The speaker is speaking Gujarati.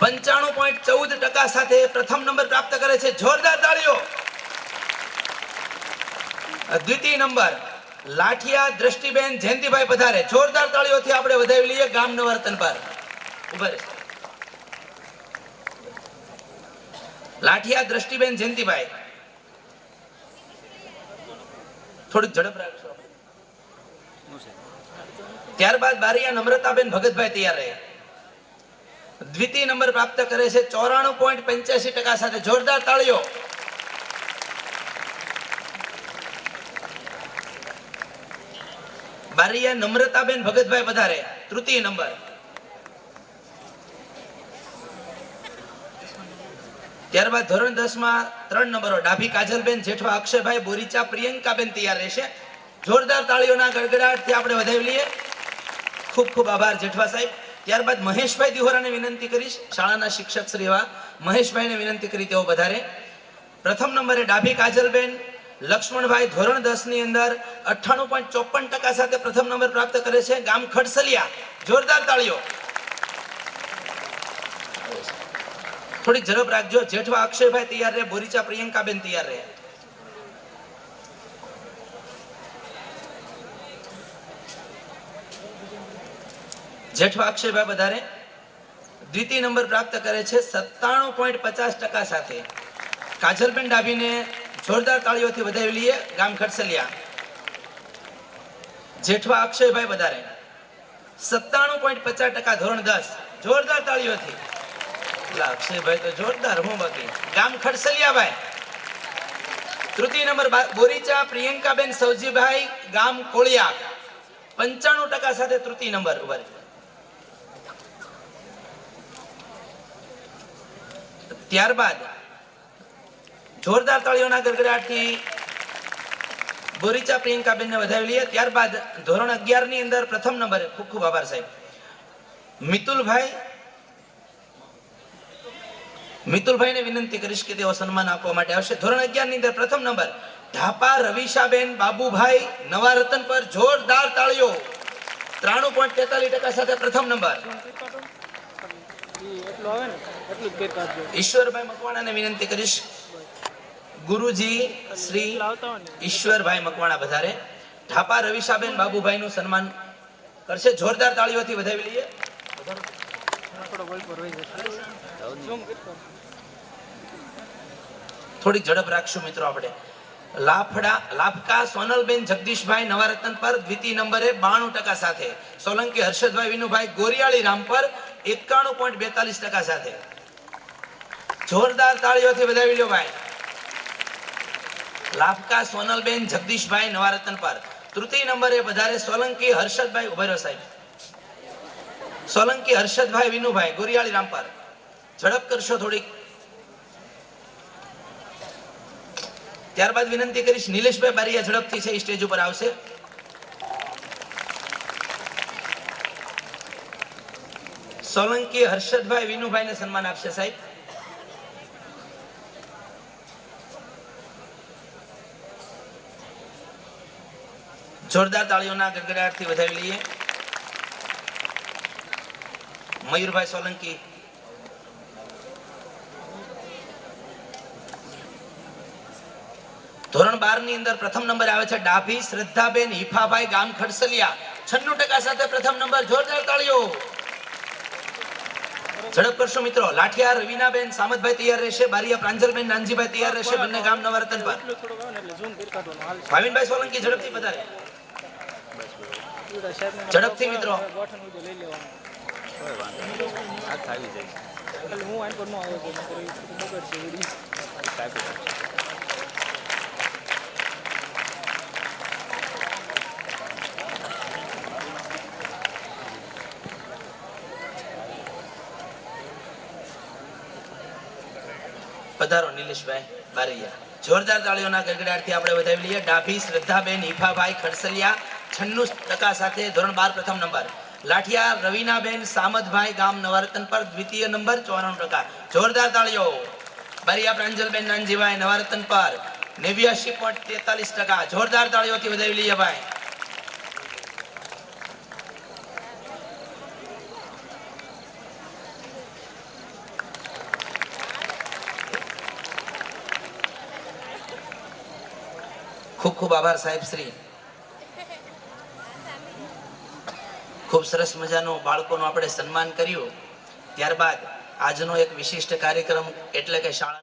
પંચાણું પોઈન્ટ ચૌદ ટકા સાથે પ્રથમ નંબર પ્રાપ્ત કરે છે જોરદાર તાળીઓ. દ્વિતીય નંબર, લાઠિયા દ્રષ્ટિબેન જયંતિભાઈ પધારે. જોરદાર તાળીઓથી આપણે વધાવી લઈએ ગામ વર્તન પર. ઉભર લાઠિયા દ્રષ્ટિબેન જયંતિભાઈ. થોડીક ઝડપ રાખશો. ત્યારબાદ બારિયા નમ્રતાબેન ભગતભાઈ તૈયાર રહે. દ્વિતીય નંબર પ્રાપ્ત કરે છે ચોરાણું પોઈન્ટ પંચ્યાસી ટકા સાથે જોરદાર તાળીઓ. બારિયા નમ્રતાબેન ભગતભાઈ વધારે. તૃતીય નંબર. ત્યારબાદ ધોરણ દસમાં ત્રણ નંબરો. ડાભી કાજલબેન, જેઠવા અક્ષયભાઈ, બોરીચા, પ્રિયંકાબેન તૈયાર રહેશે. જોરદાર તાળીઓના ગડગડાટથી આપણે વધાવી લઈએ. ખૂબ ખૂબ આભાર જેઠવા સાહેબ. ત્યારબાદ મહેશભાઈ દિહોરાને વિનંતી કરીશ, શાળાના શિક્ષક શ્રી એવા મહેશભાઈને વિનંતી કરી તેઓ વધારે. પ્રથમ નંબરે ડાભી કાજલબેન, લક્ષ્મણભાઈ ધોરણ દસની અંદર અઠ્ઠાણું પોઈન્ટ ચોપન ટકા સાથે પ્રથમ નંબર પ્રાપ્ત કરે છે. ગામ ખડસલિયા. જોરદાર તાળીઓ. થોડીક ઝડપ રાખજો. જેઠવા અક્ષયભાઈ તૈયાર રહે બોરીચા પ્રિયંકાબેન તૈયાર રહે જેઠવા અક્ષયભાઈ વધારે દ્વિતીય નંબર પ્રાપ્ત કરે છે સત્તાણું પોઈન્ટ પચાસ ટકા સાથે. કાજલબેન ડાભીને જોરદાર તાળીઓથી વધાવી લઈએ ગામ ખડસલિયા. જેઠવા અક્ષયભાઈ વધારે સત્તાણું પોઈન્ટ પચાસ ટકા ધોરણ દસ. જોરદાર તાળીઓથી. અક્ષયભાઈ તો જોરદાર હું બાકી ગામ ખડસલિયાભાઈ. તૃતીય નંબર બોરીચા પ્રિયંકાબેન સૌજીભાઈ ગામ કોળિયા. પંચાણું ટકા સાથે તૃતીય નંબર ઊભા ત્યારબાદ જોરદાર તાળીઓના ગરગડાટથી બોરીચા પ્રિયંકાબેનને વધાવી લઈએ. ત્યારબાદ ધોરણ અગિયારની અંદર પ્રથમ નંબરે ખૂબ ખૂબ આભાર સાહેબ. મિતુલભાઈ, મિતુલભાઈને વિનંતી કરીશ કે તેઓ સન્માન આપવા માટે આવશે. ધોરણ અગિયારની અંદર પ્રથમ નંબર, ઢાપા રવિશાબેન બાબુભાઈ નવા રતન પર જોરદાર તાળીઓ. ત્રાણું પોઈન્ટ તેતાલીસ ટકા સાથે પ્રથમ નંબર. ઈશ્વરભાઈ મકવાણાને વિનંતી કરીશ. ગુરુજી શ્રી ઈશ્વરભાઈ મકવાણા વધારે. ઠાપા રવિશાબેન બાબુભાઈનું સન્માન કરશે. જોરદાર તાળીઓથી વધાવી લઈએ. થોડીક ઝડપ રાખશું મિત્રો આપણે. લાફડા લાફકા સોનલબેન જગદીશભાઈ નવારત્ન પર દ્વિતીય નંબરે બાણું ટકા સાથે. સોલંકી હર્ષદભાઈ વિનુભાઈ ગોરિયાળી રામ પર એકાણું પોઈન્ટ બેતાલીસ ટકા સાથે. જોરદાર તાળીઓથી વધાવી લો ભાઈ. લાભકા સોનલબેન, જગદીશભાઈ, નવારતન પર. તૃતીય નંબરે વધારે સોલંકી હર્ષદભાઈ ઉભેરો સાહેબ. સોલંકી હર્ષદભાઈ, વિનુભાઈ, ગોરિયાળી રામ પર. ઝડપ કરશો થોડીક. ત્યારબાદ વિનંતી કરીશ, નિલેશભાઈ બારીયા ઝડપથી છે સ્ટેજ ઉપર આવશે. સોલંકી હર્ષદભાઈ વિનુભાઈને સન્માન આપશે સાહેબ. જોરદાર તાળીઓના ગડગડાટથી વધાવી લઈએ. મયુરભાઈ સોલંકી. ધોરણ બારની અંદર પ્રથમ નંબર આવે છે ડાભી શ્રદ્ધાબેન હિફાભાઈ ગામ ખડસલિયા. છન્નું ટકા સાથે પ્રથમ નંબર, જોરદાર તાળીઓ. ઝડપ કરશો મિત્રો. લાઠિયા રવિનાબેન સામતભાઈ તૈયાર રહેશે. બારિયા પ્રાંજલબેન નાનજીભાઈ તૈયાર રહેશે. બંને ગામ નવરતન પર. ભાવિનભાઈ સોલંકી ઝડપથી વધારે. ઝડપથી મિત્રો. હું પધારો નિલેશભાઈ બારૈયા. જોરદાર તાળીઓના ગડગડાટથી આપણે વધાવી લઈએ. ડાભી શ્રદ્ધાબેન ઈફાભાઈ ખડસલિયા, છન્નું ટકા સાથે ધોરણ બાર પ્રથમ નંબર. લાઠિયા રવિનાબેન સામતભાઈ ગામ નવારતન પર દ્વિતીય નંબર, ચોરાણું ટકા. જોરદાર તાળીઓ. બારિયા પ્રાંજલબેન નાનજીભાઈ નવારતન પર નેવ્યાસી પોઈન્ટ તેતાલીસ ટકા. જોરદાર તાળીઓથી વધાવી લઈએ ભાઈ ખૂબ ખૂબ આભાર સાહેબ શ્રી. ખૂબ સરસ મજાનું બાળકોનું આપણે સન્માન કર્યું. ત્યારબાદ આજનો એક વિશિષ્ટ કાર્યક્રમ એટલે કે શાળા